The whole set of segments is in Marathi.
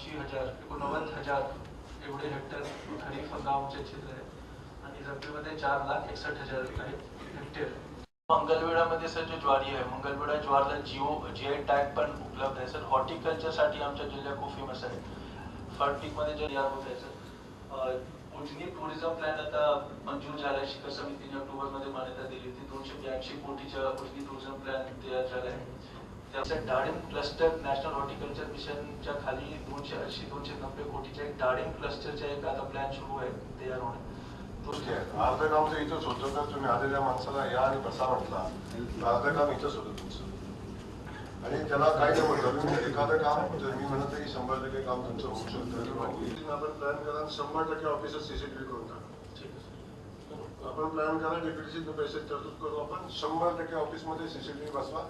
ऐंशी हजार एकोणनव्वद हजार एवढे हेक्टर खरीप हंगामाचे क्षेत्र आहे. आणि रब्बीमध्ये चार लाख एकसष्ट हजार आहे हेक्टर. मंगलवेडामध्ये सर जे ज्वारी आहे मंगलवेडा ज्वारला जिओ जी आय टॅग पण उपलब्ध आहे. सर हॉर्टिकल्चरसाठी आमच्या जिल्ह्यात खूप फेमस आहे. फर्टिकमध्ये जे तयार होत आहे सर उजनी टुरिझम प्लॅन आता मंजूर झालाय. शिखर समितीने ऑक्टोबरमध्ये मान्यता दिली होती. दोनशे ब्याऐंशी कोटीच्या उजनी टुरिझम प्लॅन तयार झाला आहे त्याचं डाळिंब क्लस्टर नॅशनल हॉर्टिकल्चर मिशनच्या खाली दोनशे ऐंशी दोनशे नव्वद कोटीच्या एक डाळिंब क्लस्टरचा एक आता प्लॅन सुरू आहे तयार होणे अर्ध काम तर इथंच होतं तर तुम्ही आलेल्या माणसाला या आणि बसा म्हटला. अर्ध काम इथंच होतं तुमचं. आणि त्याला काय नाही म्हटलं तुम्ही एखादं काम जर मी म्हणत की शंभर टक्के काम तुमचं होऊ शकतं. आपण प्लॅन करा शंभर टक्के ऑफिसर सीसीटीव्ही करून टाका. ठीक आहे. सर. आपण प्लॅन करा डेप्युटीची पैसे तरतूद करू आपण शंभर टक्के ऑफिसमध्ये सीसीटीव्ही बसवा.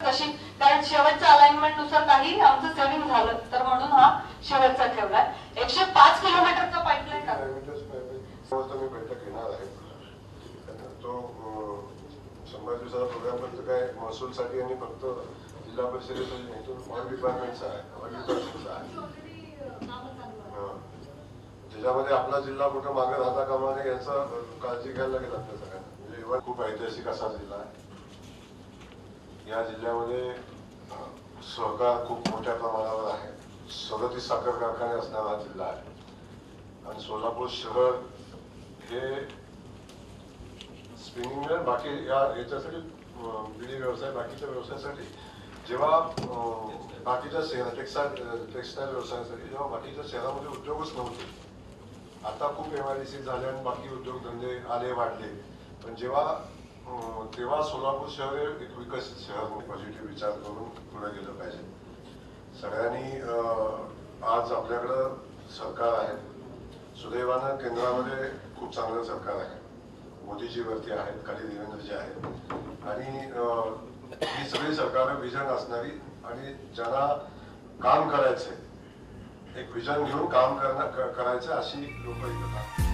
कशी? कारण शेवटच्या अलाइनमेंटनुसार काही आमचं सेव्हिंग झालं. तर म्हणून हा शेवटचा ठेवलाय एकशे पाच किलोमीटरचा पाईपलाईन बैठक घेणार आहे. तो शंभर दिवसाचा प्रोग्राम फक्त काय महसूलसाठी आणि फक्त जिल्हा परिषदेसाठी नाही तो ऑल डिपार्टमेंटचा आहे. ऑल डिपार्टमेंटचा आहे. त्याच्यामध्ये आपला जिल्हा कुठं मागे राहता कामा नये याचा काळजी घ्यायला लागेल आपल्या सगळ्यांना. म्हणजे इव्हन खूप ऐतिहासिक असा जिल्हा आहे. या जिल्ह्यामध्ये सहकार खूप मोठ्या प्रमाणावर आहे. सदतीस साखर कारखाने असणारा हा जिल्हा आहे. आणि सोलापूर शहर हे स्पिनिंग मिल बाकी या याच्यासाठी बिडी व्यवसाय बाकीच्या व्यवसायासाठी जेव्हा बाकीच्या शहर टेक्सटाईल टेक्सटाईल व्यवसायासाठी जेव्हा बाकीच्या शहरामध्ये उद्योगच नव्हते. आता खूप एम आय डी सी झाले आणि बाकी उद्योगधंदे आले वाढले. पण जेव्हा तेव्हा सोलापूर शहर एक विकसित शहर पॉझिटिव्ह विचार करून पुढे गेलं पाहिजे. सगळ्यांनी आज आपल्याकडं सरकार आहे. सुदैवानं केंद्रामध्ये खूप चांगलं सरकार आहे. मोदीजी वरती आहेत खाली देवेंद्रजी आहेत. आणि ही सगळी सरकार विजन असणारी आणि ज्यांना काम करायचंय एक विजन घेऊन काम करणं करायचं अशी लोक इथं